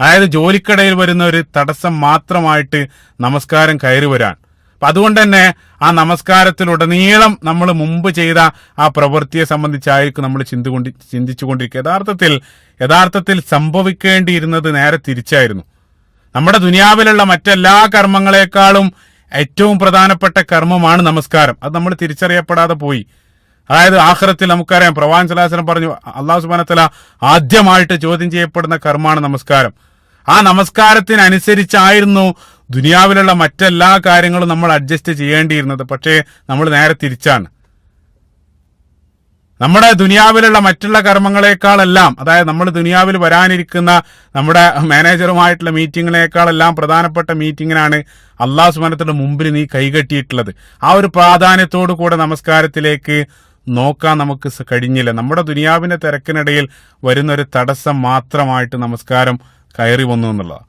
അതായത് ജോലിക്കടയിൽ വരുന്ന ഒരു തടസ്സം മാത്രമായിട്ട് നമസ്കാരം കയറി വരാൻ. അപ്പൊ അതുകൊണ്ട് തന്നെ ആ നമസ്കാരത്തിലുടനീളം നമ്മൾ മുമ്പ് ചെയ്ത ആ പ്രവൃത്തിയെ സംബന്ധിച്ചായിരിക്കും നമ്മൾ ചിന്തുകൊണ്ടി ചിന്തിച്ചുകൊണ്ടിരിക്കുക. യഥാർത്ഥത്തിൽ യഥാർത്ഥത്തിൽ സംഭവിക്കേണ്ടിയിരുന്നത് നേരെ തിരിച്ചായിരുന്നു. നമ്മുടെ ദുനിയാവിലുള്ള മറ്റെല്ലാ കർമ്മങ്ങളെക്കാളും ഏറ്റവും പ്രധാനപ്പെട്ട കർമ്മമാണ് നമസ്കാരം. അത് നമ്മൾ തിരിച്ചറിയപ്പെടാതെ പോയി. അതായത് ആഹ്റത്തിൽ നമുക്കറിയാം പ്രവാൻ സലാഹുലം പറഞ്ഞു അള്ളാഹു സുബാനത്തല ആദ്യമായിട്ട് ചോദ്യം ചെയ്യപ്പെടുന്ന കർമ്മമാണ് നമസ്കാരം. ആ നമസ്കാരത്തിനനുസരിച്ചായിരുന്നു ദുനിയാവിലുള്ള മറ്റെല്ലാ കാര്യങ്ങളും നമ്മൾ അഡ്ജസ്റ്റ് ചെയ്യേണ്ടിയിരുന്നത്. പക്ഷേ നമ്മൾ നേരെ തിരിച്ചാണ്. നമ്മുടെ ദുനിയാവിലുള്ള മറ്റുള്ള കർമ്മങ്ങളെക്കാളെല്ലാം അതായത് നമ്മൾ ദുനിയാവിൽ വരാനിരിക്കുന്ന നമ്മുടെ മാനേജറുമായിട്ടുള്ള മീറ്റിങ്ങിനേക്കാളെല്ലാം പ്രധാനപ്പെട്ട മീറ്റിങ്ങിനാണ് അള്ളാഹു സുബാനത്തിന്റെ മുമ്പിൽ നീ കൈകെട്ടിയിട്ടുള്ളത്. ആ ഒരു പ്രാധാന്യത്തോടു കൂടെ നമസ്കാരത്തിലേക്ക് നോക്കാൻ നമുക്ക് കഴിഞ്ഞില്ല. നമ്മുടെ ദുനിയാവിന്റെ തിരക്കിനിടയിൽ വരുന്ന ഒരു തടസ്സം മാത്രമായിട്ട് നമസ്കാരം കയറി വന്നു എന്നുള്ളതാണ്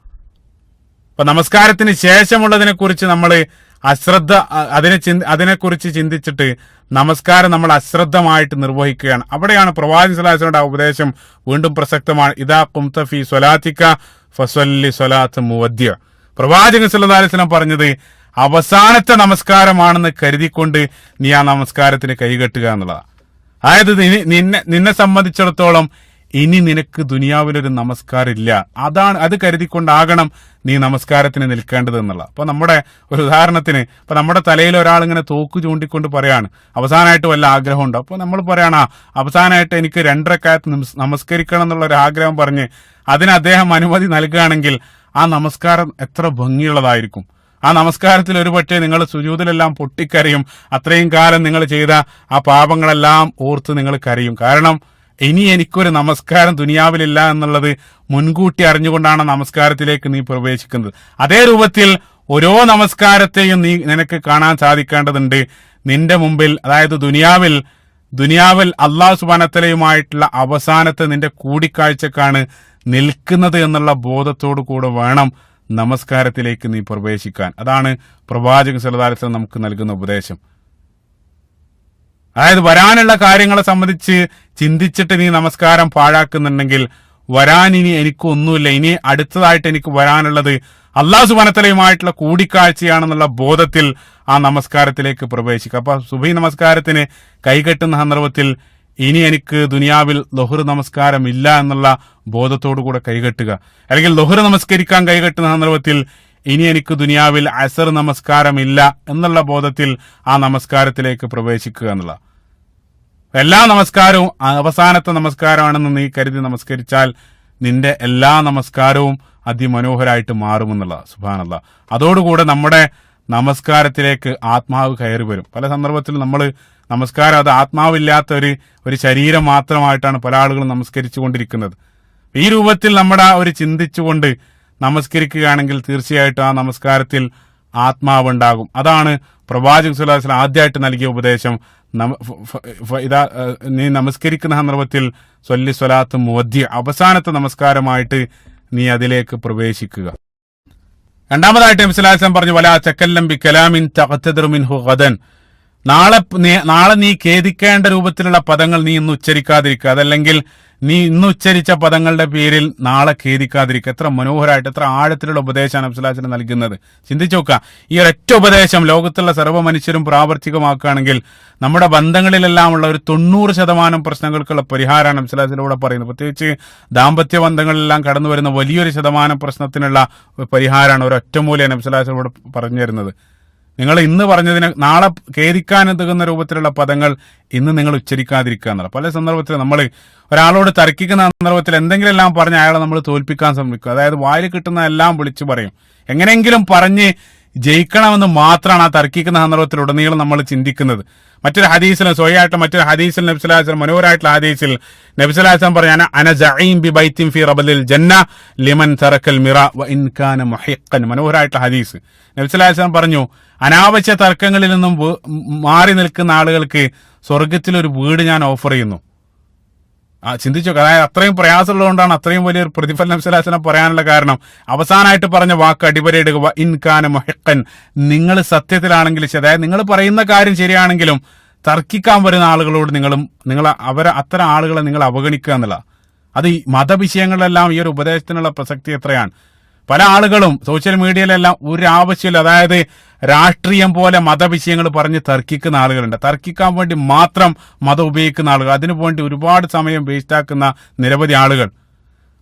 അപ്പൊ നമസ്കാരത്തിന് ശേഷമുള്ളതിനെ കുറിച്ച് നമ്മൾ അശ്രദ്ധ അതിനെ ചിന്തി അതിനെക്കുറിച്ച് ചിന്തിച്ചിട്ട് നമസ്കാരം നമ്മൾ അശ്രദ്ധമായിട്ട് നിർവഹിക്കുകയാണ്. അവിടെയാണ് പ്രവാചി സ്വലാസിനോട് ആ ഉപദേശം വീണ്ടും പ്രസക്തമാണ്. ഇതാ കുംതഫി സ്വലാത്തിക്ക ഫസ്വല്ലി സ്വലാത്ത് മുവദ്യ പ്രവാചകൻ സല്ലാസ്ലം പറഞ്ഞത് അവസാനത്തെ നമസ്കാരമാണെന്ന് കരുതിക്കൊണ്ട് നീ ആ നമസ്കാരത്തിന് കൈകെട്ടുക എന്നുള്ളതാണ് അതായത് നിന്നെ നിന്നെ സംബന്ധിച്ചിടത്തോളം ഇനി നിനക്ക് ദുനിയാവിലൊരു നമസ്കാരം ഇല്ല അതാണ് അത് കരുതിക്കൊണ്ടാകണം നീ നമസ്കാരത്തിന് നിൽക്കേണ്ടത് എന്നുള്ള അപ്പൊ നമ്മുടെ ഒരു ഉദാഹരണത്തിന് ഇപ്പൊ നമ്മുടെ തലയിൽ ഒരാൾ ഇങ്ങനെ തോക്ക് ചൂണ്ടിക്കൊണ്ട് പറയാണ്. അവസാനമായിട്ട് വല്ല ആഗ്രഹം ആഗ്രഹമുണ്ടോ? അപ്പൊ നമ്മൾ പറയണ അവസാനമായിട്ട് എനിക്ക് രണ്ടരക്കാലത്ത് നമസ് നമസ്കരിക്കണം എന്നുള്ള ഒരു ആഗ്രഹം പറഞ്ഞ് അതിന് അദ്ദേഹം അനുമതി നൽകുകയാണെങ്കിൽ ആ നമസ്കാരം എത്ര ഭംഗിയുള്ളതായിരിക്കും. ആ നമസ്കാരത്തിൽ ഒരുപക്ഷെ നിങ്ങൾ സുജൂതിലെല്ലാം പൊട്ടിക്കരയും അത്രയും കാലം നിങ്ങൾ ചെയ്ത ആ പാപങ്ങളെല്ലാം ഓർത്ത് നിങ്ങൾ കരയും. കാരണം ഇനി എനിക്കൊരു നമസ്കാരം ദുനിയാവിലില്ല എന്നുള്ളത് മുൻകൂട്ടി അറിഞ്ഞുകൊണ്ടാണ് നമസ്കാരത്തിലേക്ക് നീ പ്രവേശിക്കുന്നത്. അതേ രൂപത്തിൽ ഓരോ നമസ്കാരത്തെയും നീ നിനക്ക് കാണാൻ സാധിക്കേണ്ടതുണ്ട്. നിന്റെ മുമ്പിൽ അതായത് ദുനിയാവിൽ ദുനിയാവിൽ അള്ളാഹു സുബാനത്തലയുമായിട്ടുള്ള അവസാനത്തെ നിന്റെ കൂടിക്കാഴ്ചക്കാണ് നിൽക്കുന്നത് എന്നുള്ള ബോധത്തോടു കൂടെ വേണം നമസ്കാരത്തിലേക്ക് നീ പ്രവേശിക്കാൻ. അതാണ് പ്രവാചക സലതാരത്തിൽ നമുക്ക് നൽകുന്ന ഉപദേശം. അതായത് വരാനുള്ള കാര്യങ്ങളെ സംബന്ധിച്ച് ചിന്തിച്ചിട്ട് നീ നമസ്കാരം പാഴാക്കുന്നുണ്ടെങ്കിൽ വരാൻ ഇനി എനിക്കൊന്നുമില്ല. ഇനി അടുത്തതായിട്ട് എനിക്ക് വരാനുള്ളത് അള്ളാഹു സുബനത്തലയുമായിട്ടുള്ള കൂടിക്കാഴ്ചയാണെന്നുള്ള ബോധത്തിൽ ആ നമസ്കാരത്തിലേക്ക് പ്രവേശിക്കുക. അപ്പൊ സുബൈ നമസ്കാരത്തിന് കൈകെട്ടുന്ന സന്ദർഭത്തിൽ ഇനി എനിക്ക് ദുനിയാവിൽ ലൊഹർ നമസ്കാരം ഇല്ല എന്നുള്ള ബോധത്തോടു കൂടെ കൈകെട്ടുക. അല്ലെങ്കിൽ ലൊഹർ നമസ്കരിക്കാൻ കൈകെട്ടുന്ന സന്ദർഭത്തിൽ ഇനി എനിക്ക് ദുനിയാവിൽ അസർ നമസ്കാരമില്ല എന്നുള്ള ബോധത്തിൽ ആ നമസ്കാരത്തിലേക്ക് പ്രവേശിക്കുക എന്നുള്ള എല്ലാ നമസ്കാരവും അവസാനത്തെ നമസ്കാരമാണെന്ന് നീ കരുതി നമസ്കരിച്ചാൽ നിന്റെ എല്ലാ നമസ്കാരവും അതിമനോഹരായിട്ട് മാറുമെന്നുള്ള സുഭാനല്ല അതോടുകൂടെ നമ്മുടെ നമസ്കാരത്തിലേക്ക് ആത്മാവ് കയറി വരും. പല സന്ദർഭത്തിൽ നമ്മൾ നമസ്കാരം അത് ആത്മാവില്ലാത്ത ഒരു ഒരു ശരീരം മാത്രമായിട്ടാണ് പല ആളുകളും നമസ്കരിച്ചു കൊണ്ടിരിക്കുന്നത് ഈ രൂപത്തിൽ നമ്മുടെ ഒരു ചിന്തിച്ചുകൊണ്ട് നമസ്കരിക്കുകയാണെങ്കിൽ തീർച്ചയായിട്ടും ആ നമസ്കാരത്തിൽ ആത്മാവുണ്ടാകും. അതാണ് പ്രവാചക് സുലാസ്ലാം ആദ്യമായിട്ട് നൽകിയ ഉപദേശം. ഇതാ നീ നമസ്കരിക്കുന്ന സന്ദർഭത്തിൽ സ്വല്ലി സ്വലാത്ത് മുവദ്യ അവസാനത്തെ നമസ്കാരമായിട്ട് നീ അതിലേക്ക് പ്രവേശിക്കുക. രണ്ടാമതായിട്ട് നബിസ്വലാസ്ലാം പറഞ്ഞു വലാ ചക്കല്ലം ബി കലാമിൻ തഖത്തദർ മിൻഹു ഗദൻ. നാളെ നാളെ നീ ഖേദിക്കേണ്ട രൂപത്തിലുള്ള പദങ്ങൾ നീ ഇന്ന് ഉച്ചരിക്കാതിരിക്കുക. അതല്ലെങ്കിൽ നീ ഇന്ന് ഉച്ചരിച്ച പദങ്ങളുടെ പേരിൽ നാളെ ഖേദിക്കാതിരിക്കുക. എത്ര മനോഹരമായിട്ട് എത്ര ആഴത്തിലുള്ള ഉപദേശമാണ് അബ്സുലാസിന് നൽകുന്നത്. ചിന്തിച്ചു നോക്കുക. ഈ ഒരൊറ്റ ഉപദേശം ലോകത്തുള്ള സർവ മനുഷ്യരും പ്രാവർത്തികമാക്കുകയാണെങ്കിൽ നമ്മുടെ ബന്ധങ്ങളിലെല്ലാം ഉള്ള ഒരു തൊണ്ണൂറ് ശതമാനം പ്രശ്നങ്ങൾക്കുള്ള പരിഹാരമാണ് അബ്സുലാസിലൂടെ പറയുന്നത്. പ്രത്യേകിച്ച് ദാമ്പത്യ ബന്ധങ്ങളിലെല്ലാം കടന്നു വരുന്ന വലിയൊരു ശതമാനം പ്രശ്നത്തിനുള്ള പരിഹാരമാണ് ഒരു ഒറ്റമൂലയാണ് അബ്സുലാസിലൂടെ പറഞ്ഞു തരുന്നത്. നിങ്ങൾ ഇന്ന് പറഞ്ഞതിന് നാളെ ഖേദിക്കാൻ എത്തുന്ന രൂപത്തിലുള്ള പദങ്ങൾ ഇന്ന് നിങ്ങൾ ഉച്ചരിക്കാതിരിക്കുക എന്നുള്ളത് പല സന്ദർഭത്തിൽ നമ്മൾ ഒരാളോട് തർക്കിക്കുന്ന സന്ദർഭത്തിൽ എന്തെങ്കിലും എല്ലാം പറഞ്ഞ് അയാളെ നമ്മൾ തോൽപ്പിക്കാൻ ശ്രമിക്കും അതായത് വായിൽ കിട്ടുന്ന എല്ലാം വിളിച്ചു പറയും. എങ്ങനെയെങ്കിലും പറഞ്ഞ് ജയിക്കണമെന്ന് മാത്രമാണ് ആ തർക്കിക്കുന്ന സന്ദർഭത്തിൽ ഉടനീളം നമ്മൾ ചിന്തിക്കുന്നത്. മറ്റൊരു ഹദീസിൽ സ്വയായിട്ട് മറ്റൊരു ഹദീസിൽ നബ്സുലാസ്ലം മനോഹരായിട്ടുള്ള ഹദീസിൽ നബ്സുലാസ്ലം പറഞ്ഞ അന ജഈം ബി ബൈത്തിൻ ഫി റബലിൽ ജന്ന ലിമൻ തറക്കൽ മിറ വ ഇൻ കാന മുഹിഖൻ. മനോഹരായിട്ടുള്ള ഹദീസ്. നബ്സുലാസ്ലം പറഞ്ഞു അനാവശ്യ തർക്കങ്ങളിൽ നിന്നും മാറി നിൽക്കുന്ന ആളുകൾക്ക് സ്വർഗത്തിൽ ഒരു വീട് ഞാൻ ഓഫർ ചെയ്യുന്നു. ആ ചിന്തിച്ചു അതായത് അത്രയും പ്രയാസമുള്ളതുകൊണ്ടാണ് അത്രയും വലിയൊരു പ്രതിഫലം നബ്സലാസനം പറയാനുള്ള കാരണം. അവസാനമായിട്ട് പറഞ്ഞ വാക്ക് അടിപരയിടുക ഇൻകാന മൊഹക്കൻ നിങ്ങൾ സത്യത്തിലാണെങ്കിൽ അതായത് നിങ്ങൾ പറയുന്ന കാര്യം ശരിയാണെങ്കിലും തർക്കിക്കാൻ വരുന്ന ആളുകളോട് നിങ്ങളും നിങ്ങൾ അവരെ അത്തരം ആളുകളെ നിങ്ങൾ അവഗണിക്കുക എന്നുള്ള അത് ഈ മതവിഷയങ്ങളിലെല്ലാം ഈ ഒരു ഉപദേശത്തിനുള്ള പ്രസക്തി എത്രയാണ്? പല ആളുകളും സോഷ്യൽ മീഡിയയിലെല്ലാം ഒരു ആവശ്യമില്ല അതായത് രാഷ്ട്രീയം പോലെ മതവിഷയങ്ങൾ പറഞ്ഞ് തർക്കിക്കുന്ന ആളുകളുണ്ട്. തർക്കിക്കാൻ വേണ്ടി മാത്രം മതം ഉപയോഗിക്കുന്ന ആളുകൾ. അതിനു വേണ്ടി ഒരുപാട് സമയം വേസ്റ്റാക്കുന്ന നിരവധി ആളുകൾ.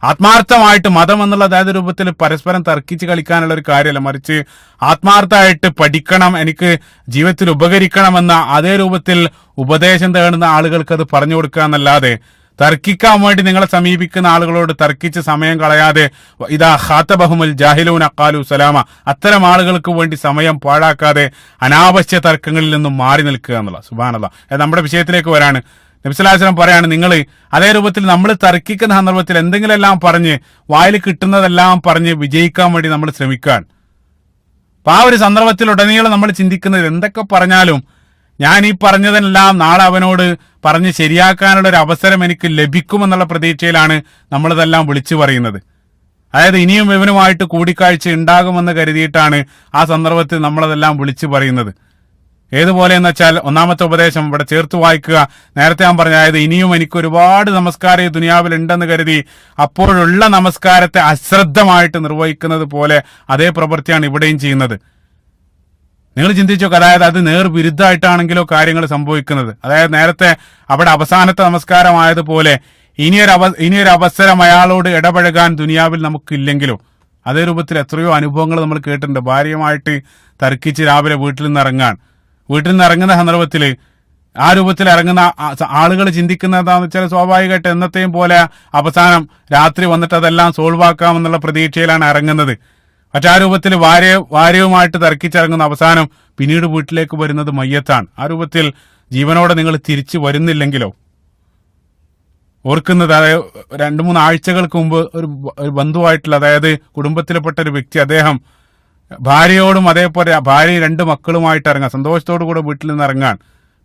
ആത്മാർത്ഥമായിട്ട് മതം എന്നുള്ള അതായത് രൂപത്തിൽ പരസ്പരം തർക്കിച്ച് കളിക്കാനുള്ള ഒരു കാര്യമല്ല. മറിച്ച് ആത്മാർത്ഥമായിട്ട് പഠിക്കണം എനിക്ക് ജീവിതത്തിൽ ഉപകരിക്കണമെന്ന അതേ രൂപത്തിൽ ഉപദേശം തേടുന്ന ആളുകൾക്ക് അത് പറഞ്ഞു കൊടുക്കുക എന്നല്ലാതെ തർക്കിക്കാൻ വേണ്ടി നിങ്ങളെ സമീപിക്കുന്ന ആളുകളോട് തർക്കിച്ച് സമയം കളയാതെ ഇതാ ഖാത്തബഹുമുൽ ജാഹിലൂൻ അക്കാലു സലാമ. അത്തരം ആളുകൾക്ക് വേണ്ടി സമയം പാഴാക്കാതെ അനാവശ്യ തർക്കങ്ങളിൽ നിന്നും മാറി നിൽക്കുക എന്നുള്ള സുബാനല്ല നമ്മുടെ വിഷയത്തിലേക്ക് വരാണ്. നബിസ്ലാസ്ലം പറയാണ് നിങ്ങൾ അതേ രൂപത്തിൽ നമ്മൾ തർക്കിക്കുന്ന സന്ദർഭത്തിൽ എന്തെങ്കിലും പറഞ്ഞ് വായിൽ കിട്ടുന്നതെല്ലാം പറഞ്ഞ് വിജയിക്കാൻ വേണ്ടി നമ്മൾ ശ്രമിക്കാൻ അപ്പൊ ആ ഒരു സന്ദർഭത്തിൽ ഉടനീളം നമ്മൾ ചിന്തിക്കുന്നത് എന്തൊക്കെ പറഞ്ഞാലും ഞാൻ ഈ പറഞ്ഞതെല്ലാം നാളെ അവനോട് പറഞ്ഞ് ശരിയാക്കാനുള്ള ഒരു അവസരം എനിക്ക് ലഭിക്കുമെന്നുള്ള പ്രതീക്ഷയിലാണ് നമ്മളിതെല്ലാം വിളിച്ചു പറയുന്നത്. അതായത് ഇനിയും ഇവനുമായിട്ട് കൂടിക്കാഴ്ച ഉണ്ടാകുമെന്ന് കരുതിയിട്ടാണ് ആ സന്ദർഭത്തിൽ നമ്മളതെല്ലാം വിളിച്ചു പറയുന്നത്. ഏതുപോലെ എന്ന് വെച്ചാൽ ഒന്നാമത്തെ ഉപദേശം ഇവിടെ ചേർത്ത് വായിക്കുക. നേരത്തെ ഞാൻ പറഞ്ഞ അതായത് ഇനിയും എനിക്ക് ഒരുപാട് നമസ്കാരം ഈ ദുനിയാവിൽ ഉണ്ടെന്ന് കരുതി അപ്പോഴുള്ള നമസ്കാരത്തെ അശ്രദ്ധമായിട്ട് നിർവഹിക്കുന്നത് പോലെ അതേ പ്രവൃത്തിയാണ് ഇവിടെയും ചെയ്യുന്നത്. നിങ്ങൾ ചിന്തിച്ചോ അതായത് അത് നേർ വിരുദ്ധമായിട്ടാണെങ്കിലോ കാര്യങ്ങൾ സംഭവിക്കുന്നത്. അതായത് നേരത്തെ അവിടെ അവസാനത്തെ നമസ്കാരമായതുപോലെ ഇനിയൊരു അവ ഇനിയൊരു അവസരം അയാളോട് ഇടപഴകാൻ ദുനിയാവിൽ നമുക്കില്ലെങ്കിലോ അതേ രൂപത്തിൽ എത്രയോ അനുഭവങ്ങൾ നമ്മൾ കേട്ടിട്ടുണ്ട്. ഭാര്യയുമായിട്ട് തർക്കിച്ച് രാവിലെ വീട്ടിൽ നിന്ന് ഇറങ്ങാൻ. വീട്ടിൽ നിന്ന് ഇറങ്ങുന്ന സന്ദർഭത്തിൽ ആ രൂപത്തിൽ ഇറങ്ങുന്ന ആളുകൾ ചിന്തിക്കുന്ന എന്താണെന്ന് വെച്ചാൽ സ്വാഭാവികമായിട്ട് എന്നത്തെയും പോലെ അവസാനം രാത്രി വന്നിട്ട് അതെല്ലാം സോൾവ് ആക്കാമെന്നുള്ള പ്രതീക്ഷയിലാണ് ഇറങ്ങുന്നത്. ആ രൂപത്തിൽ വാര്യ വാര്യവുമായിട്ട് തർക്കിച്ചിറങ്ങുന്ന അവസാനം പിന്നീട് വീട്ടിലേക്ക് വരുന്നത് മയ്യത്താണ്. ആ രൂപത്തിൽ ജീവനോടെ നിങ്ങൾ തിരിച്ചു വരുന്നില്ലെങ്കിലോ? ഓർക്കുന്നത് അതായത് രണ്ടു മൂന്ന് ആഴ്ചകൾക്ക് മുമ്പ് ഒരു ബന്ധുവായിട്ടുള്ള അതായത് കുടുംബത്തിൽപ്പെട്ട ഒരു വ്യക്തി അദ്ദേഹം ഭാര്യയോടും അതേപോലെ ഭാര്യ രണ്ട് മക്കളുമായിട്ട് ഇറങ്ങാൻ സന്തോഷത്തോടു കൂടെ വീട്ടിൽ നിന്ന് ഇറങ്ങാൻ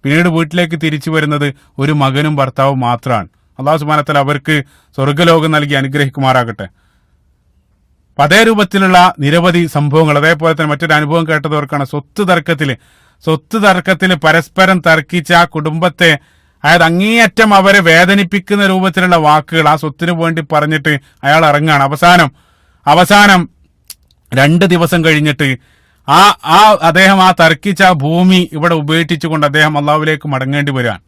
പിന്നീട് വീട്ടിലേക്ക് തിരിച്ചു വരുന്നത് ഒരു മകനും ഭർത്താവും മാത്രമാണ് അള്ളാഹു സുബാനത്തിൽ അവർക്ക് സ്വർഗലോകം നൽകി അനുഗ്രഹിക്കുമാറാകട്ടെ. അതേ രൂപത്തിലുള്ള നിരവധി സംഭവങ്ങൾ അതേപോലെ തന്നെ മറ്റൊരു അനുഭവം കേട്ടതവർക്കാണ് സ്വത്ത് തർക്കത്തിൽ സ്വത്ത് തർക്കത്തിൽ പരസ്പരം തർക്കിച്ച ആ കുടുംബത്തെ അതായത് അങ്ങേയറ്റം അവരെ വേദനിപ്പിക്കുന്ന രൂപത്തിലുള്ള വാക്കുകൾ ആ സ്വത്തിന് വേണ്ടി പറഞ്ഞിട്ട് അയാൾ ഇറങ്ങുകയാണ് അവസാനം അവസാനം രണ്ട് ദിവസം കഴിഞ്ഞിട്ട് ആ ആ അദ്ദേഹം ആ തർക്കിച്ച ഭൂമി ഇവിടെ ഉപേക്ഷിച്ചുകൊണ്ട് അദ്ദേഹം അള്ളാഹുലേക്ക് മടങ്ങേണ്ടി വരികയാണ്.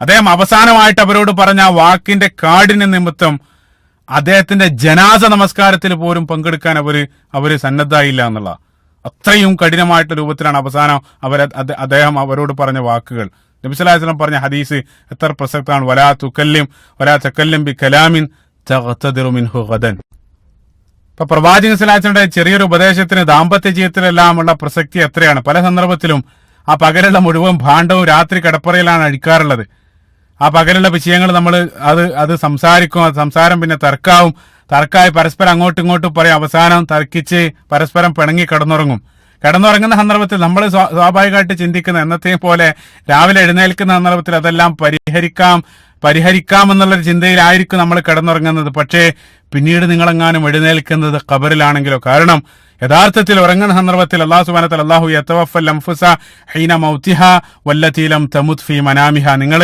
അദ്ദേഹം അവസാനമായിട്ട് അവരോട് പറഞ്ഞ ആ വാക്കിന്റെ കാടിന് നിമിത്തം അദ്ദേഹത്തിന്റെ ജനാസ നമസ്കാരത്തിൽ പോലും പങ്കെടുക്കാൻ അവർ അവർ സന്നദ്ധായില്ല എന്നുള്ള. അത്രയും കഠിനമായിട്ടുള്ള രൂപത്തിലാണ് അവസാനം അവർ അദ്ദേഹം അവരോട് പറഞ്ഞ വാക്കുകൾ. നബിസ്വലാസ്ലം പറഞ്ഞ ഹദീസ് എത്ര പ്രസക്തമാണ്. വലാ തുക്കല്ലും വലാ തക്കല്ലിം ബി കലാമിൻ ഇപ്പൊ പ്രവാചക സ്വലാസിന്റെ ചെറിയൊരു ഉപദേശത്തിന് ദാമ്പത്യ ജീവിതത്തിലെല്ലാം ഉള്ള പ്രസക്തി എത്രയാണ്? പല സന്ദർഭത്തിലും ആ പകലുള്ള മുഴുവൻ ഭാണ്ഡവും രാത്രി കിടപ്പറയിലാണ് അഴിക്കാറുള്ളത്. ആ പകലുള്ള വിഷയങ്ങൾ നമ്മൾ അത് അത് സംസാരിക്കും സംസാരം പിന്നെ തർക്കാവും. തർക്കായി പരസ്പരം അങ്ങോട്ടും ഇങ്ങോട്ടും പറയും. അവസാനം തർക്കിച്ച് പരസ്പരം പിണങ്ങി കിടന്നുറങ്ങും. കിടന്നുറങ്ങുന്ന സന്ദർഭത്തിൽ നമ്മൾ സ്വാഭാവികമായിട്ട് ചിന്തിക്കുന്ന എന്നത്തെയും പോലെ രാവിലെ എഴുന്നേൽക്കുന്ന സന്ദർഭത്തിൽ അതെല്ലാം പരിഹരിക്കാം പരിഹരിക്കാം എന്നുള്ള ചിന്തയിലായിരിക്കും നമ്മൾ കിടന്നുറങ്ങുന്നത്. പക്ഷേ പിന്നീട് നിങ്ങളെങ്ങാനും എഴുന്നേൽക്കുന്നത് ഖബറിലാണെങ്കിലോ? കാരണം യഥാർത്ഥത്തിൽ ഉറങ്ങുന്ന സന്ദർഭത്തിൽ അള്ളാഹു സുബാനത്തൽ അള്ളാഹു യത്തവഫൽ അംഫുസ ഹൈന മൗത്തിഹ വല്ലത്തീലം തമുത് ഫി മനാമിഹ. നിങ്ങൾ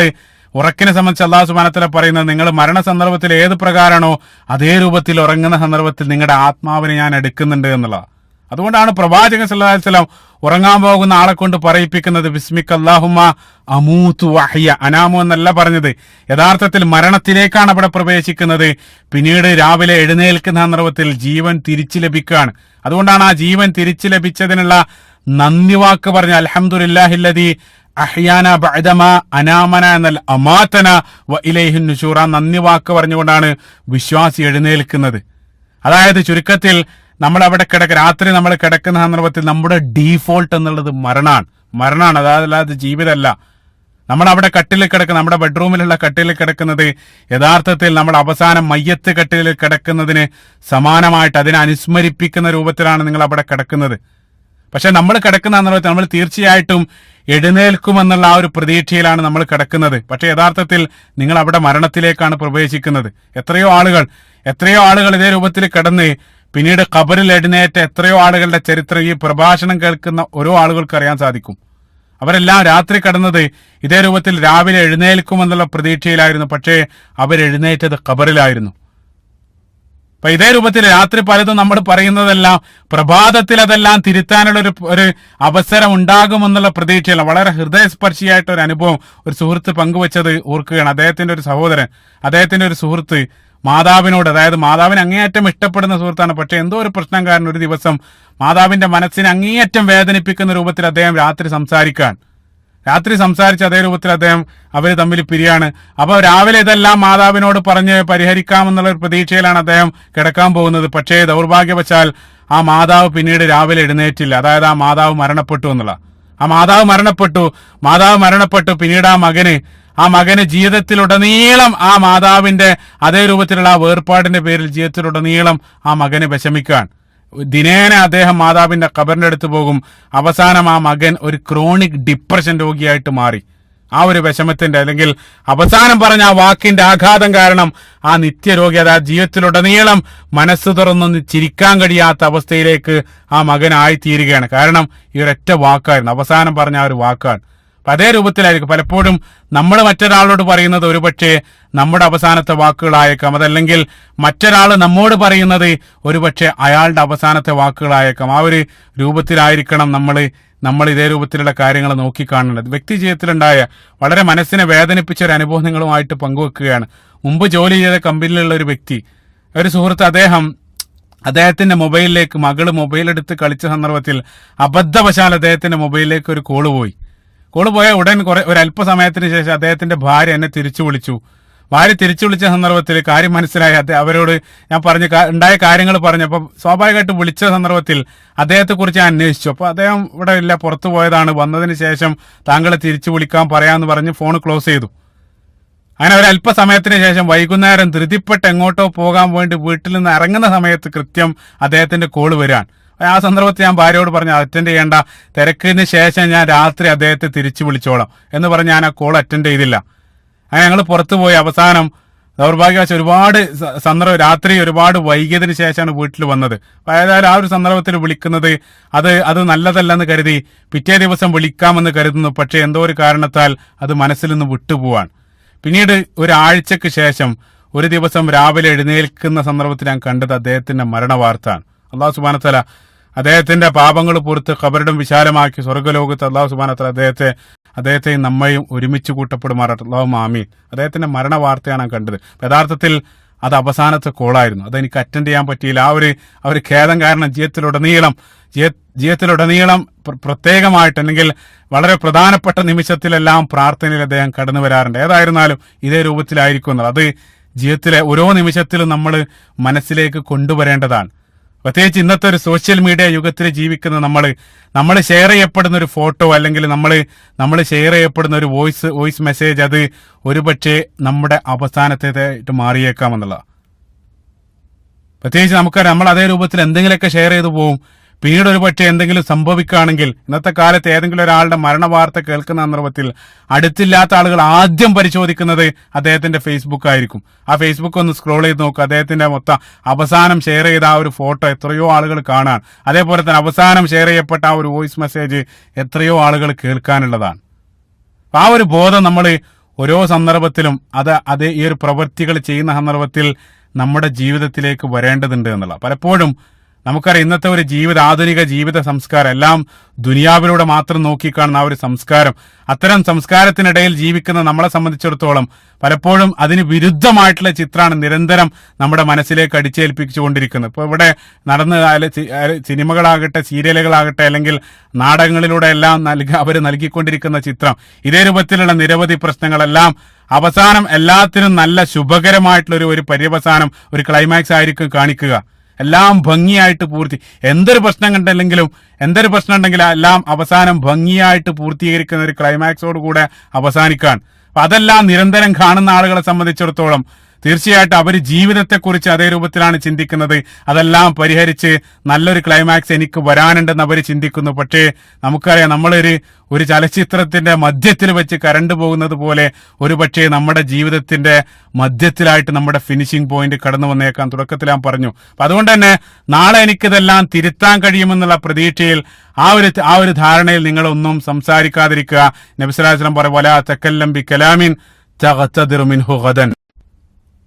ഉറക്കിനെ സംബന്ധിച്ച് അള്ളാഹു സുബാനത്തിലെ പറയുന്നത് നിങ്ങൾ മരണ സന്ദർഭത്തിൽ ഏത് പ്രകാരമാണോ അതേ രൂപത്തിൽ ഉറങ്ങുന്ന സന്ദർഭത്തിൽ നിങ്ങളുടെ ആത്മാവിനെ ഞാൻ എടുക്കുന്നുണ്ട് എന്നുള്ളത് അതുകൊണ്ടാണ് പ്രവാചകൻ അലൈഹി വസല്ലം ഉറങ്ങാൻ പോകുന്ന ആളെ കൊണ്ട് പറയിപ്പിക്കുന്നത് ബിസ്മിക് അള്ളാഹുമ അമൂത്തു വഹ്യ അനാമു എന്നല്ല പറഞ്ഞത്. യഥാർത്ഥത്തിൽ മരണത്തിലേക്കാണ് അവിടെ പ്രവേശിക്കുന്നത്. പിന്നീട് രാവിലെ എഴുന്നേൽക്കുന്ന സന്ദർഭത്തിൽ ജീവൻ തിരിച്ചു ലഭിക്കുകയാണ്. അതുകൊണ്ടാണ് ആ ജീവൻ തിരിച്ചു ലഭിച്ചതിനുള്ള നന്ദി വാക്ക് പറഞ്ഞ അലഹമുല്ലാഹില്ലതി അഹ്യാന ബഅദമ അനാമന എന്നാൽ അമാതന വ ഇലൈഹിൻ നുഷൂറ നന്ദി വാക്ക് പറഞ്ഞുകൊണ്ടാണ് വിശ്വാസി എഴുന്നേൽക്കുന്നത്. അതായത് ചുരുക്കത്തിൽ നമ്മൾ അവിടെ കിടക്ക രാത്രി നമ്മൾ കിടക്കുന്ന സന്ദർഭത്തിൽ നമ്മുടെ ഡീഫോൾട്ട് എന്നുള്ളത് മരണമാണ് മരണമാണ് അതല്ലാതെ ജീവിതമല്ല. നമ്മൾ അവിടെ കട്ടിലിൽ കിടക്കുന്ന നമ്മുടെ ബെഡ്റൂമിലുള്ള കട്ടിലിൽ കിടക്കുന്നത് യഥാർത്ഥത്തിൽ നമ്മൾ അവസാനം മയ്യത്ത് കട്ടിലിൽ കിടക്കുന്നതിന് സമാനമായിട്ട് അതിനെ അനുസ്മരിപ്പിക്കുന്ന രൂപത്തിലാണ് നിങ്ങൾ അവിടെ കിടക്കുന്നത്. പക്ഷെ നമ്മൾ കിടക്കുന്ന സന്ദർഭത്തിൽ നമ്മൾ തീർച്ചയായിട്ടും എഴുന്നേൽക്കുമെന്നുള്ള ആ ഒരു പ്രതീക്ഷയിലാണ് നമ്മൾ കിടക്കുന്നത്. പക്ഷെ യഥാർത്ഥത്തിൽ നിങ്ങൾ അവിടെ മരണത്തിലേക്കാണ് പ്രവേശിക്കുന്നത്. എത്രയോ ആളുകൾ എത്രയോ ആളുകൾ ഇതേ രൂപത്തിൽ കിടന്ന് പിന്നീട് ഖബറിൽ എഴുന്നേറ്റ എത്രയോ ആളുകളുടെ ചരിത്രം ഈ പ്രഭാഷണം കേൾക്കുന്ന ഓരോ ആളുകൾക്ക് അറിയാൻ സാധിക്കും. അവരെല്ലാം രാത്രി കടന്നത് ഇതേ രൂപത്തിൽ രാവിലെ എഴുന്നേൽക്കുമെന്നുള്ള പ്രതീക്ഷയിലായിരുന്നു. പക്ഷേ അവരെഴുന്നേറ്റത് ഖബറിലായിരുന്നു. അപ്പൊ ഇതേ രൂപത്തിൽ രാത്രി പലതും നമ്മൾ പറയുന്നതെല്ലാം പ്രഭാതത്തിൽ അതെല്ലാം തിരുത്താനുള്ള ഒരു ഒരു അവസരം ഉണ്ടാകുമെന്നുള്ള പ്രതീക്ഷയില്ല. വളരെ ഹൃദയസ്പർശിയായിട്ട് ഒരു അനുഭവം ഒരു സുഹൃത്ത് പങ്കുവച്ചത് ഓർക്കുകയാണ്. അദ്ദേഹത്തിന്റെ ഒരു സഹോദരൻ അദ്ദേഹത്തിന്റെ ഒരു സുഹൃത്ത് മാതാവിനോട് അതായത് മാതാവിന് അങ്ങേയറ്റം ഇഷ്ടപ്പെടുന്ന സുഹൃത്താണ്. പക്ഷെ എന്തോ ഒരു പ്രശ്നം കാരണം ഒരു ദിവസം മാതാവിന്റെ മനസ്സിനെ അങ്ങേയറ്റം വേദനിപ്പിക്കുന്ന രൂപത്തിൽ അദ്ദേഹം രാത്രി സംസാരിക്കാൻ രാത്രി സംസാരിച്ച അതേ രൂപത്തിൽ അദ്ദേഹം അവർ തമ്മിൽ പിരിയാണ്. അപ്പൊ രാവിലെ ഇതെല്ലാം മാതാവിനോട് പറഞ്ഞ് പരിഹരിക്കാമെന്നുള്ള പ്രതീക്ഷയിലാണ് അദ്ദേഹം കിടക്കാൻ പോകുന്നത്. പക്ഷേ ദൗർഭാഗ്യവശാൽ ആ മാതാവ് പിന്നീട് രാവിലെ എഴുന്നേറ്റില്ല. അതായത് ആ മാതാവ് മരണപ്പെട്ടു എന്നുള്ള. ആ മാതാവ് മരണപ്പെട്ടു. മാതാവ് മരണപ്പെട്ടു. പിന്നീട് ആ മകന് ആ മകന് ജീവിതത്തിലുടനീളം ആ മാതാവിന്റെ അതേ രൂപത്തിലുള്ള ആ വേർപാടിന്റെ പേരിൽ ജീവിതത്തിലുടനീളം ആ മകന് വിഷമിക്കാൻ ദിനേന അദ്ദേഹം മാതാവിന്റെ ഖബറിന്റെ അടുത്ത് പോകും. അവസാനം ആ മകൻ ഒരു ക്രോണിക് ഡിപ്രഷൻ രോഗിയായിട്ട് മാറി. ആ ഒരു വിഷമത്തിന്റെ അല്ലെങ്കിൽ അവസാനം പറഞ്ഞ ആ വാക്കിന്റെ ആഘാതം കാരണം ആ നിത്യരോഗി അതായത് ജീവിതത്തിലുടനീളം മനസ്സ് തുറന്നൊന്ന് ചിരിക്കാൻ കഴിയാത്ത അവസ്ഥയിലേക്ക് ആ മകൻ ആയിത്തീരുകയാണ്. കാരണം ഈ ഒരൊറ്റ വാക്കായിരുന്നു. അവസാനം പറഞ്ഞ ആ ഒരു വാക്കാണ്. അപ്പൊ അതേ രൂപത്തിലായിരിക്കും. പലപ്പോഴും നമ്മൾ മറ്റൊരാളോട് പറയുന്നത് ഒരുപക്ഷെ നമ്മുടെ അവസാനത്തെ വാക്കുകളായേക്കാം. അതല്ലെങ്കിൽ മറ്റൊരാൾ നമ്മോട് പറയുന്നത് ഒരുപക്ഷെ അയാളുടെ അവസാനത്തെ വാക്കുകളായേക്കാം. ആ ഒരു രൂപത്തിലായിരിക്കണം നമ്മൾ നമ്മൾ ഇതേ രൂപത്തിലുള്ള കാര്യങ്ങൾ നോക്കിക്കാണേണ്ടത്. വ്യക്തി ജീവിതത്തിലുണ്ടായ വളരെ മനസ്സിനെ വേദനിപ്പിച്ച ഒരു അനുഭവം നിങ്ങളുമായിട്ട് പങ്കുവെക്കുകയാണ്. മുമ്പ് ജോലി ചെയ്ത കമ്പനിയിലുള്ള ഒരു വ്യക്തി ഒരു സുഹൃത്ത് അദ്ദേഹം അദ്ദേഹത്തിന്റെ മൊബൈലിലേക്ക് മകൾ മൊബൈൽ എടുത്ത് കളിച്ച സന്ദർഭത്തിൽ അബദ്ധവശാൽ അദ്ദേഹത്തിന്റെ മൊബൈലിലേക്ക് ഒരു കോൾ പോയി. കോൾ പോയ ഉടൻ കുറെ ഒരു അല്പസമയത്തിന് ശേഷം അദ്ദേഹത്തിന്റെ ഭാര്യ എന്നെ തിരിച്ചു വിളിച്ചു. ഭാര്യ തിരിച്ചു വിളിച്ച സന്ദർഭത്തിൽ കാര്യം മനസ്സിലായി. അവരോട് ഞാൻ പറഞ്ഞു ഉണ്ടായ കാര്യങ്ങൾ പറഞ്ഞപ്പോൾ സ്വാഭാവികമായിട്ട് വിളിച്ച സന്ദർഭത്തിൽ അദ്ദേഹത്തെ കുറിച്ച് ഞാൻ അന്വേഷിച്ചു. അപ്പോൾ അദ്ദേഹം ഇവിടെ ഇല്ല പുറത്തു പോയതാണ്. വന്നതിന് ശേഷം താങ്കളെ തിരിച്ചു വിളിക്കാൻ പറയാമെന്ന് പറഞ്ഞ് ഫോൺ ക്ലോസ് ചെയ്തു. അങ്ങനെ ഒരു അല്പസമയത്തിന് ശേഷം വൈകുന്നേരം ധൃതിപ്പെട്ട് എങ്ങോട്ടോ പോകാൻ വേണ്ടി വീട്ടിൽ നിന്ന് ഇറങ്ങുന്ന സമയത്ത് കൃത്യം അദ്ദേഹത്തിന്റെ കോൾ വരാൻ. ആ സന്ദർഭത്തിൽ ഞാൻ ഭാര്യയോട് പറഞ്ഞു അറ്റൻഡ് ചെയ്യേണ്ട. തിരക്കിന് ശേഷം ഞാൻ രാത്രി അദ്ദേഹത്തെ തിരിച്ചു വിളിച്ചോളാം. എന്ന് പറഞ്ഞ് ഞാൻ ആ കോൾ അറ്റൻഡ് ചെയ്തില്ല. അങ്ങനെ ഞങ്ങൾ പുറത്തു പോയി. അവസാനം ദൗർഭാഗ്യവശം ഒരുപാട് സന്ദർഭം രാത്രി ഒരുപാട് വൈകിയതിന് ശേഷമാണ് വീട്ടിൽ വന്നത്. ഏതായാലും ആ ഒരു സന്ദർഭത്തിൽ വിളിക്കുന്നത് അത് അത് നല്ലതല്ലെന്ന് കരുതി പിറ്റേ ദിവസം വിളിക്കാമെന്ന് കരുതുന്നു. പക്ഷേ എന്തോ ഒരു കാരണത്താൽ അത് മനസ്സിൽ നിന്ന് വിട്ടുപോവാണ്. പിന്നീട് ഒരാഴ്ചക്ക് ശേഷം ഒരു ദിവസം രാവിലെ എഴുന്നേൽക്കുന്ന സന്ദർഭത്തിൽ ഞാൻ കണ്ടത് അദ്ദേഹത്തിന്റെ മരണ വാർത്താണ് അള്ളാഹു സുബാനത്തല അദ്ദേഹത്തിന്റെ പാപങ്ങൾ പുറത്ത് ഖബറിടം വിശാലമാക്കി സ്വർഗലോകത്ത് അള്ളാഹു സുബാനത്തല അദ്ദേഹത്തെ അദ്ദേഹത്തെയും നമ്മയും ഒരുമിച്ച് കൂട്ടപ്പെടുമാറാട്ടെ അള്ളാഹു മാമീൻ അദ്ദേഹത്തിന്റെ മരണ വാർത്തയാണ് കണ്ടത്. യഥാർത്ഥത്തിൽ അത് അവസാനത്തെ കോളായിരുന്നു. അതെനിക്ക് അറ്റൻഡ് ചെയ്യാൻ പറ്റിയില്ല. ആ ഒരു ആ ഒരു ഖേദം കാരണം ജീവിതത്തിലുടനീളം ജീവ- ജീവിതത്തിലുടനീളം പ്ര- പ്രത്യേകമായിട്ട് അല്ലെങ്കിൽ വളരെ പ്രധാനപ്പെട്ട നിമിഷത്തിലെല്ലാം പ്രാർത്ഥനയിൽ അദ്ദേഹം കടന്നു വരാറുണ്ട്. ഏതായിരുന്നാലും ഇതേ രൂപത്തിലായിരിക്കും അത് ജീവിതത്തിലെ ഓരോ നിമിഷത്തിലും നമ്മൾ മനസ്സിലേക്ക് കൊണ്ടുവരേണ്ടതാണ്. പ്രത്യേകിച്ച് ഇന്നത്തെ ഒരു സോഷ്യൽ മീഡിയ യുഗത്തിൽ ജീവിക്കുന്ന നമ്മൾ നമ്മൾ ഷെയർ ചെയ്യപ്പെടുന്ന ഒരു ഫോട്ടോ അല്ലെങ്കിൽ നമ്മൾ നമ്മൾ ഷെയർ ചെയ്യപ്പെടുന്ന ഒരു വോയിസ് വോയിസ് മെസ്സേജ് അത് ഒരുപക്ഷെ നമ്മുടെ അവസാനത്തേതായിട്ട് മാറിയേക്കാം എന്നുള്ളതാണ് പ്രത്യേകിച്ച് നമുക്കറിയാം നമ്മൾ അതേ രൂപത്തിൽ എന്തെങ്കിലുമൊക്കെ ഷെയർ ചെയ്തു പോകും പിന്നീട് ഒരു പക്ഷേ എന്തെങ്കിലും സംഭവിക്കുകയാണെങ്കിൽ ഇന്നത്തെ കാലത്ത് ഏതെങ്കിലും ഒരാളുടെ മരണ വാർത്ത കേൾക്കുന്ന സന്ദർഭത്തിൽ അടുത്തില്ലാത്ത ആളുകൾ ആദ്യം പരിശോധിക്കുന്നത് അദ്ദേഹത്തിന്റെ ഫേസ്ബുക്ക് ആയിരിക്കും. ആ ഫേസ്ബുക്ക് ഒന്ന് സ്ക്രോൾ ചെയ്ത് നോക്കുക അദ്ദേഹത്തിന്റെ മൊത്തം അവസാനം ഷെയർ ചെയ്ത ആ ഒരു ഫോട്ടോ എത്രയോ ആളുകൾ കാണാൻ. അതേപോലെ തന്നെ അവസാനം ഷെയർ ചെയ്യപ്പെട്ട ആ ഒരു വോയിസ് മെസ്സേജ് എത്രയോ ആളുകൾ കേൾക്കാനുള്ളതാണ്. ആ ഒരു ബോധം നമ്മൾ ഓരോ സന്ദർഭത്തിലും അത് അത് ഈ ഒരു പ്രവൃത്തികൾ ചെയ്യുന്ന സന്ദർഭത്തിൽ നമ്മുടെ ജീവിതത്തിലേക്ക് വരേണ്ടതുണ്ട് എന്നുള്ള പലപ്പോഴും നമുക്കറിയാം ഇന്നത്തെ ഒരു ജീവിത ആധുനിക ജീവിത സംസ്കാരം എല്ലാം ദുനിയാവിലൂടെ മാത്രം നോക്കിക്കാണുന്ന ആ ഒരു സംസ്കാരം. അത്തരം സംസ്കാരത്തിനിടയിൽ ജീവിക്കുന്ന നമ്മളെ സംബന്ധിച്ചിടത്തോളം പലപ്പോഴും അതിന് വിരുദ്ധമായിട്ടുള്ള ചിത്രമാണ് നിരന്തരം നമ്മുടെ മനസ്സിലേക്ക് അടിച്ചേൽപ്പിച്ചുകൊണ്ടിരിക്കുന്നത്. ഇപ്പോൾ ഇവിടെ നടന്ന് സിനിമകളാകട്ടെ സീരിയലുകളാകട്ടെ അല്ലെങ്കിൽ നാടകങ്ങളിലൂടെ എല്ലാം നൽകി അവർ നൽകിക്കൊണ്ടിരിക്കുന്ന ചിത്രം. ഇതേ രൂപത്തിലുള്ള നിരവധി പ്രശ്നങ്ങളെല്ലാം അവസാനം എല്ലാത്തിനും നല്ല ശുഭകരമായിട്ടുള്ള ഒരു ഒരു പര്യവസാനം ഒരു ക്ലൈമാക്സ് ആയിരിക്കും കാണിക്കുക. എല്ലാം ഭംഗിയായിട്ട് പൂർത്തി എന്തൊരു പ്രശ്നം കണ്ടല്ലെങ്കിലും എന്തൊരു പ്രശ്നം ഉണ്ടെങ്കിലും എല്ലാം അവസാനം ഭംഗിയായിട്ട് പൂർത്തീകരിക്കുന്ന ഒരു ക്ലൈമാക്സോട് കൂടെ അവസാനിക്കാൻ അതെല്ലാം നിരന്തരം കാണുന്ന ആളുകളെ സംബന്ധിച്ചിടത്തോളം തീർച്ചയായിട്ടും അവർ ജീവിതത്തെക്കുറിച്ച് അതേ രൂപത്തിലാണ് ചിന്തിക്കുന്നത്. അതെല്ലാം പരിഹരിച്ച് നല്ലൊരു ക്ലൈമാക്സ് എനിക്ക് വരാനുണ്ടെന്ന് അവർ ചിന്തിക്കുന്നു. പക്ഷേ നമുക്കറിയാം നമ്മളൊരു ഒരു ചലച്ചിത്രത്തിന്റെ മധ്യത്തിൽ വെച്ച് കരണ്ട് പോകുന്നത് പോലെ ഒരു പക്ഷേ നമ്മുടെ ജീവിതത്തിന്റെ മധ്യത്തിലായിട്ട് നമ്മുടെ ഫിനിഷിംഗ് പോയിന്റ് കടന്നു വന്നേക്കാൻ തുടക്കത്തിൽ ഞാൻ പറഞ്ഞു. അപ്പൊ അതുകൊണ്ട് തന്നെ നാളെ എനിക്കിതെല്ലാം തിരുത്താൻ കഴിയുമെന്നുള്ള പ്രതീക്ഷയിൽ ആ ഒരു ആ ഒരു ധാരണയിൽ നിങ്ങളൊന്നും സംസാരിക്കാതിരിക്കുക. നബിസ്വലാസ്ലം പറ പോലെ തെക്കല്ലം ബി കലാമിൻ മിൻഹു ഗദൻ.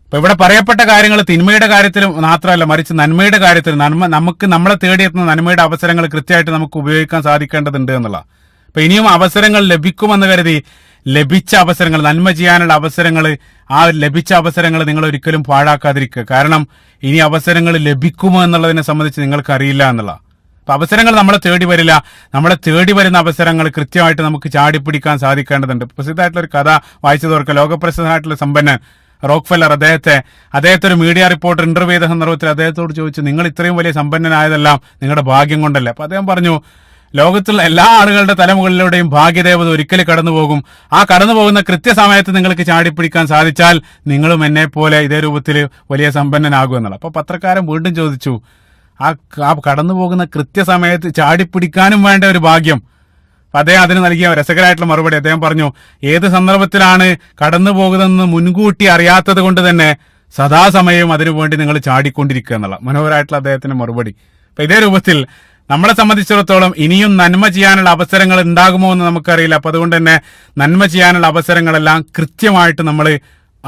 അപ്പൊ ഇവിടെ പറയപ്പെട്ട കാര്യങ്ങൾ തിന്മയുടെ കാര്യത്തിൽ മാത്രമല്ല മറിച്ച് നന്മയുടെ കാര്യത്തിൽ നന്മ നമുക്ക് നമ്മളെ തേടിയെത്തുന്ന നന്മയുടെ അവസരങ്ങൾ കൃത്യമായിട്ട് നമുക്ക് ഉപയോഗിക്കാൻ സാധിക്കേണ്ടതുണ്ട് എന്നുള്ള. അപ്പൊ ഇനിയും അവസരങ്ങൾ ലഭിക്കുമെന്ന് കരുതി ലഭിച്ച അവസരങ്ങൾ നന്മ ചെയ്യാനുള്ള അവസരങ്ങൾ ആ ലഭിച്ച അവസരങ്ങൾ നിങ്ങൾ ഒരിക്കലും പാഴാക്കാതിരിക്കുക. കാരണം ഇനി അവസരങ്ങൾ ലഭിക്കുമോ എന്നുള്ളതിനെ സംബന്ധിച്ച് നിങ്ങൾക്ക് അറിയില്ല എന്നുള്ള. അപ്പൊ അവസരങ്ങൾ നമ്മളെ തേടി വരില്ല. നമ്മളെ തേടി വരുന്ന അവസരങ്ങൾ കൃത്യമായിട്ട് നമുക്ക് ചാടിപ്പിടിക്കാൻ സാധിക്കേണ്ടതുണ്ട്. പ്രസിദ്ധമായിട്ടുള്ള ഒരു കഥ വായിച്ചു തോർക്കുക ലോകപ്രസിദ്ധമായിട്ടുള്ള സമ്പന്നൻ റോക്ക് ഫെല്ലർ അദ്ദേഹത്തെ അദ്ദേഹത്തെ ഒരു മീഡിയ റിപ്പോർട്ടർ ഇന്റർവ്യൂ ചെയ്ത സന്ദർഭത്തിൽ അദ്ദേഹത്തോട് ചോദിച്ചു നിങ്ങൾ ഇത്രയും വലിയ സമ്പന്നനായതെല്ലാം നിങ്ങളുടെ ഭാഗ്യം കൊണ്ടല്ലേ? അപ്പൊ അദ്ദേഹം പറഞ്ഞു ലോകത്തുള്ള എല്ലാ ആളുകളുടെ തലമുകളിലൂടെയും ഭാഗ്യദേവത ഒരിക്കൽ കടന്നുപോകും. ആ കടന്നുപോകുന്ന കൃത്യസമയത്ത് നിങ്ങൾക്ക് ചാടിപ്പിടിക്കാൻ സാധിച്ചാൽ നിങ്ങളും എന്നെ പോലെ ഇതേ രൂപത്തിൽ വലിയ സമ്പന്നനാകും എന്നുള്ള അപ്പൊ പത്രക്കാരൻ വീണ്ടും ചോദിച്ചു ആ കടന്നുപോകുന്ന കടന്നു പോകുന്ന കൃത്യസമയത്ത് ചാടിപ്പിടിക്കാനും വേണ്ട ഒരു ഭാഗ്യം അദ്ദേഹം അതിന് നൽകിയ രസകരമായിട്ടുള്ള മറുപടി അദ്ദേഹം പറഞ്ഞു ഏത് സന്ദർഭത്തിലാണ് കടന്നു പോകുന്നതെന്ന് മുൻകൂട്ടി അറിയാത്തത് കൊണ്ട് തന്നെ സദാസമയം അതിനു വേണ്ടി നിങ്ങൾ ചാടിക്കൊണ്ടിരിക്കുക എന്നുള്ള മനോഹരമായിട്ടുള്ള അദ്ദേഹത്തിന്റെ മറുപടി. അപ്പൊ ഇതേ രൂപത്തിൽ നമ്മളെ സംബന്ധിച്ചിടത്തോളം ഇനിയും നന്മ ചെയ്യാനുള്ള അവസരങ്ങൾ ഉണ്ടാകുമോ എന്ന് നമുക്കറിയില്ല. അപ്പൊ അതുകൊണ്ട് തന്നെ നന്മ ചെയ്യാനുള്ള അവസരങ്ങളെല്ലാം കൃത്യമായിട്ട് നമ്മൾ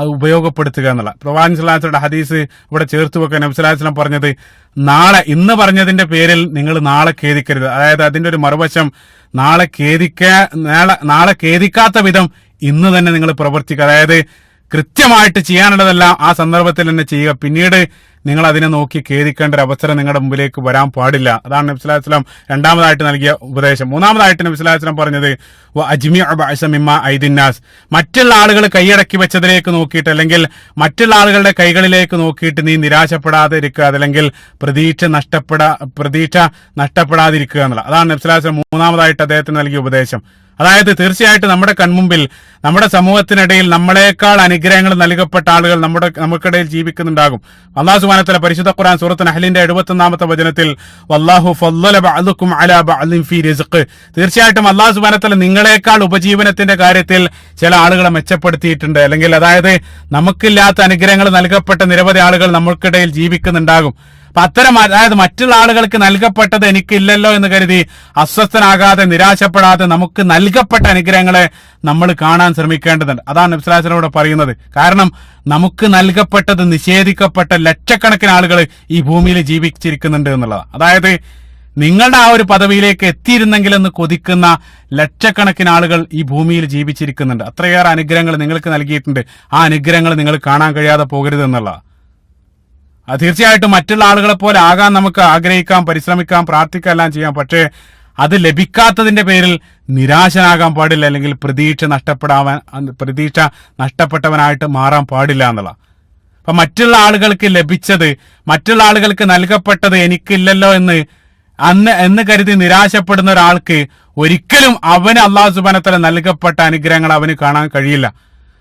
ഉപയോഗപ്പെടുത്തുക എന്നുള്ള. പ്രവാൻ ഹദീസ് ഇവിടെ ചേർത്ത് വെക്കാൻ നബ്സുലാസ്ലാം പറഞ്ഞത് നാളെ ഇന്ന് പറഞ്ഞതിന്റെ പേരിൽ നിങ്ങൾ നാളെ ഖേദിക്കരുത്. അതായത് അതിന്റെ ഒരു മറുവശം നാളെ ഖേദിക്ക നാളെ നാളെ ഖേദിക്കാത്ത വിധം ഇന്ന് തന്നെ നിങ്ങൾ പ്രവർത്തിക്കുക. അതായത് കൃത്യമായിട്ട് ചെയ്യാനുള്ളതെല്ലാം ആ സന്ദർഭത്തിൽ തന്നെ ചെയ്യുക. പിന്നീട് നിങ്ങൾ അതിനെ നോക്കി ഖേദിക്കേണ്ട ഒരു അവസരം നിങ്ങളുടെ മുമ്പിലേക്ക് വരാൻ പാടില്ല. അതാണ് നബ്സുലാസ്ലാം രണ്ടാമതായിട്ട് നൽകിയ ഉപദേശം. മൂന്നാമതായിട്ട് നബ്സുലാസ്ലാം പറഞ്ഞത് അജ്മി അബാസമിമ്മ ഐദിന്നാസ്. മറ്റുള്ള ആളുകൾ കൈയടക്കി വെച്ചതിലേക്ക് നോക്കിയിട്ട് അല്ലെങ്കിൽ മറ്റുള്ള ആളുകളുടെ കൈകളിലേക്ക് നോക്കിയിട്ട് നീ നിരാശപ്പെടാതെ ഇരിക്കുക അതല്ലെങ്കിൽ പ്രതീക്ഷ നഷ്ടപ്പെടാ പ്രതീക്ഷ നഷ്ടപ്പെടാതിരിക്കുക എന്നുള്ള അതാണ് നബ്സുലാസ്ലാം മൂന്നാമതായിട്ട് അദ്ദേഹത്തിന് നൽകിയ ഉപദേശം. അതായത് തീർച്ചയായിട്ടും നമ്മുടെ കൺമുമ്പിൽ നമ്മുടെ സമൂഹത്തിനിടയിൽ നമ്മളെക്കാൾ അനുഗ്രഹങ്ങൾ നൽകപ്പെട്ട ആളുകൾ നമ്മുടെ നമുക്കിടയിൽ ജീവിക്കുന്നുണ്ടാകും. അള്ളാഹു സുബാനത്തിലെ പരിശുദ്ധ ഖുറാൻ സൂറത്ത് നഹലിന്റെ എഴുപത്തൊന്നാമത്തെ വചനത്തിൽ വല്ലാഹു തീർച്ചയായിട്ടും അള്ളാഹു സുബാനത്തിലെ നിങ്ങളെക്കാൾ ഉപജീവനത്തിന്റെ കാര്യത്തിൽ ചില ആളുകളെ മെച്ചപ്പെടുത്തിയിട്ടുണ്ട്. അല്ലെങ്കിൽ അതായത് നമുക്കില്ലാത്ത അനുഗ്രഹങ്ങൾ നൽകപ്പെട്ട നിരവധി ആളുകൾ നമുക്കിടയിൽ ജീവിക്കുന്നുണ്ടാകും. അത്തരം അതായത് മറ്റുള്ള ആളുകൾക്ക് നൽകപ്പെട്ടത് എനിക്കില്ലല്ലോ എന്ന് കരുതി അസ്വസ്ഥനാകാതെ നിരാശപ്പെടാതെ നമുക്ക് നൽകപ്പെട്ട അനുഗ്രഹങ്ങളെ നമ്മൾ കാണാൻ ശ്രമിക്കേണ്ടതുണ്ട്. അതാണ് നബ്സലാസിനോട് പറയുന്നത്. കാരണം നമുക്ക് നൽകപ്പെട്ടത് നിഷേധിക്കപ്പെട്ട ലക്ഷക്കണക്കിന് ആളുകൾ ഈ ഭൂമിയിൽ ജീവിച്ചിരിക്കുന്നുണ്ട് എന്നുള്ളതാണ്. അതായത് നിങ്ങളുടെ ആ ഒരു പദവിയിലേക്ക് എത്തിയിരുന്നെങ്കിലെന്ന് കൊതിക്കുന്ന ലക്ഷക്കണക്കിന് ആളുകൾ ഈ ഭൂമിയിൽ ജീവിച്ചിരിക്കുന്നുണ്ട്. അത്രയേറെ അനുഗ്രഹങ്ങൾ നിങ്ങൾക്ക് നൽകിയിട്ടുണ്ട്. ആ അനുഗ്രഹങ്ങൾ നിങ്ങൾ കാണാൻ കഴിയാതെ പോകരുത് എന്നുള്ളതാണ്. തീർച്ചയായിട്ടും മറ്റുള്ള ആളുകളെ പോലെ ആകാൻ നമുക്ക് ആഗ്രഹിക്കാം പരിശ്രമിക്കാം പ്രാർത്ഥിക്കാം എല്ലാം ചെയ്യാം. പക്ഷേ അത് ലഭിക്കാത്തതിന്റെ പേരിൽ നിരാശനാകാൻ പാടില്ല അല്ലെങ്കിൽ പ്രതീക്ഷ നഷ്ടപ്പെടാൻ പ്രതീക്ഷ നഷ്ടപ്പെട്ടവനായിട്ട് മാറാൻ പാടില്ല എന്നുള്ള. അപ്പൊ മറ്റുള്ള ആളുകൾക്ക് ലഭിച്ചത് മറ്റുള്ള ആളുകൾക്ക് നൽകപ്പെട്ടത് എനിക്കില്ലല്ലോ എന്ന് അന്ന് എന്ന് കരുതി നിരാശപ്പെടുന്ന ഒരാൾക്ക് ഒരിക്കലും അവന് അള്ളാഹു സുബാനത്തല നൽകപ്പെട്ട അനുഗ്രഹങ്ങൾ അവന് കാണാൻ കഴിയില്ല.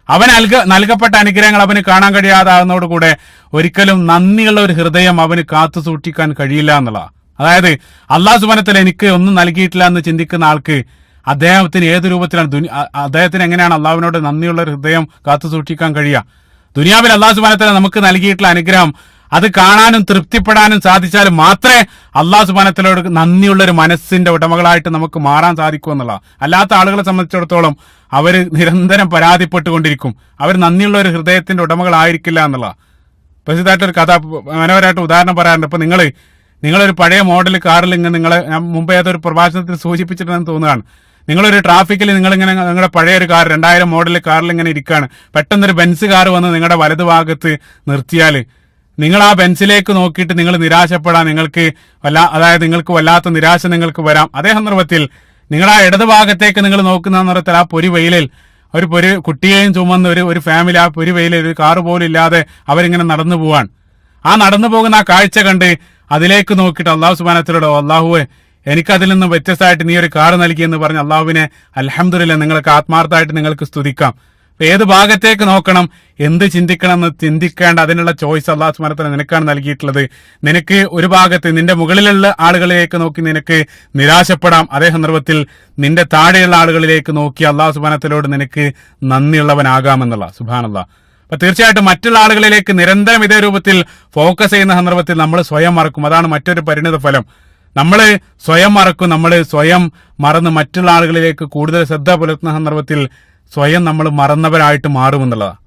അവൻ നൽക നൽകപ്പെട്ട അനുഗ്രഹങ്ങൾ അവന് കാണാൻ കഴിയാതാകുന്നതോടുകൂടെ ഒരിക്കലും നന്ദിയുള്ള ഒരു ഹൃദയം അവന് കാത്തു സൂക്ഷിക്കാൻ കഴിയില്ല എന്നുള്ള. അതായത് അള്ളാഹു സുബനത്തിൽ എനിക്ക് ഒന്നും നൽകിയിട്ടില്ല എന്ന് ചിന്തിക്കുന്ന ആൾക്ക് അദ്ദേഹത്തിന് ഏത് രൂപത്തിലാണ് ദുനി അദ്ദേഹത്തിന് എങ്ങനെയാണ് അള്ളാഹുവിനോട് നന്ദിയുള്ള ഹൃദയം കാത്തു സൂക്ഷിക്കാൻ കഴിയുക? ദുനിയാവിൽ അള്ളാഹു സുബാനത്തിന് നമുക്ക് നൽകിയിട്ടുള്ള അനുഗ്രഹം അത് കാണാനും തൃപ്തിപ്പെടാനും സാധിച്ചാൽ മാത്രമേ അള്ളാഹു സുബാനത്തിലോട് നന്ദിയുള്ള ഒരു മനസ്സിന്റെ ഉടമകളായിട്ട് നമുക്ക് മാറാൻ സാധിക്കൂ എന്നുള്ള. അല്ലാത്ത ആളുകളെ സംബന്ധിച്ചിടത്തോളം അവർ നിരന്തരം പരാതിപ്പെട്ടുകൊണ്ടിരിക്കും. അവർ നന്ദിയുള്ള ഒരു ഹൃദയത്തിന്റെ ഉടമകളായിരിക്കില്ല എന്നുള്ള. പ്രസിദ്ധമായിട്ടൊരു കഥ മനോഹരമായിട്ട് ഉദാഹരണം പറയാറുണ്ട്. ഇപ്പൊ നിങ്ങൾ നിങ്ങളൊരു പഴയ മോഡൽ കാറിൽ ഇങ്ങനെ നിങ്ങളെ മുമ്പ് ഏതൊരു പ്രഭാഷണത്തിൽ സൂചിപ്പിച്ചിട്ടുണ്ടെന്ന് തോന്നുകയാണ്. നിങ്ങളൊരു ട്രാഫിക്കിൽ നിങ്ങളിങ്ങനെ നിങ്ങളുടെ പഴയ ഒരു കാർ രണ്ടായിരം മോഡൽ കാറിൽ ഇങ്ങനെ ഇരിക്കുകയാണ്. പെട്ടെന്നൊരു ബെൻസ് കാർ വന്ന് നിങ്ങളുടെ വലതുഭാഗത്ത് നിർത്തിയാൽ നിങ്ങൾ ആ ബെഞ്ചിലേക്ക് നോക്കിയിട്ട് നിങ്ങൾ നിരാശപ്പെടാൻ നിങ്ങൾക്ക് വല്ല അതായത് നിങ്ങൾക്ക് വല്ലാത്ത നിരാശ നിങ്ങൾക്ക് വരാം. അതേ സന്ദർഭത്തിൽ നിങ്ങൾ ആ ഇടതുഭാഗത്തേക്ക് നിങ്ങൾ നോക്കുന്ന നിറത്തിൽ ആ പൊരി വെയിലിൽ ഒരു പൊരി കുട്ടിയെയും ചുമന്ന ഒരു ഒരു ഫാമിലി ആ പൊരി വെയിലിൽ ഒരു കാറ് പോലും ഇല്ലാതെ അവരിങ്ങനെ നടന്നു പോവാൻ ആ നടന്നു പോകുന്ന ആ കാഴ്ച കണ്ട് അതിലേക്ക് നോക്കിയിട്ട് അള്ളാഹു സുബാനത്തിലൂടെ അള്ളാഹുവെ എനിക്കതിൽ നിന്നും വ്യത്യസ്തമായിട്ട് നീ ഒരു കാറ് നൽകി എന്ന് പറഞ്ഞ് അള്ളാഹുവിനെ അലഹമ്മദില്ല നിങ്ങൾക്ക് ആത്മാർത്ഥമായിട്ട് നിങ്ങൾക്ക് സ്തുതിക്കാം. ഏത് ഭാഗത്തേക്ക് നോക്കണം എന്ത് ചിന്തിക്കണം എന്ന് ചിന്തിക്കേണ്ട അതിനുള്ള ചോയ്സ് അള്ളാഹു സുബാനത്തല നിനക്കാണ് നൽകിയിട്ടുള്ളത്. നിനക്ക് ഒരു ഭാഗത്ത് നിന്റെ മുകളിലുള്ള ആളുകളിലേക്ക് നോക്കി നിനക്ക് നിരാശപ്പെടാം. അതേ സന്ദർഭത്തിൽ നിന്റെ താഴെയുള്ള ആളുകളിലേക്ക് നോക്കി അള്ളാഹു സുബാനത്തിലോട് നിനക്ക് നന്ദിയുള്ളവനാകാമെന്നുള്ള സുബാനല്ല അപ്പൊ തീർച്ചയായിട്ടും മറ്റുള്ള ആളുകളിലേക്ക് നിരന്തരം ഇതേ രൂപത്തിൽ ഫോക്കസ് ചെയ്യുന്ന സന്ദർഭത്തിൽ നമ്മൾ സ്വയം മറക്കും. അതാണ് മറ്റൊരു പരിണിത ഫലം. നമ്മൾ സ്വയം മറക്കും. നമ്മൾ സ്വയം മറന്ന് മറ്റുള്ള ആളുകളിലേക്ക് കൂടുതൽ ശ്രദ്ധ പുലർത്തുന്ന സന്ദർഭത്തിൽ സ്വയം നമ്മൾ മറന്നവരായിട്ട് മാറുമെന്നുള്ളതാണ്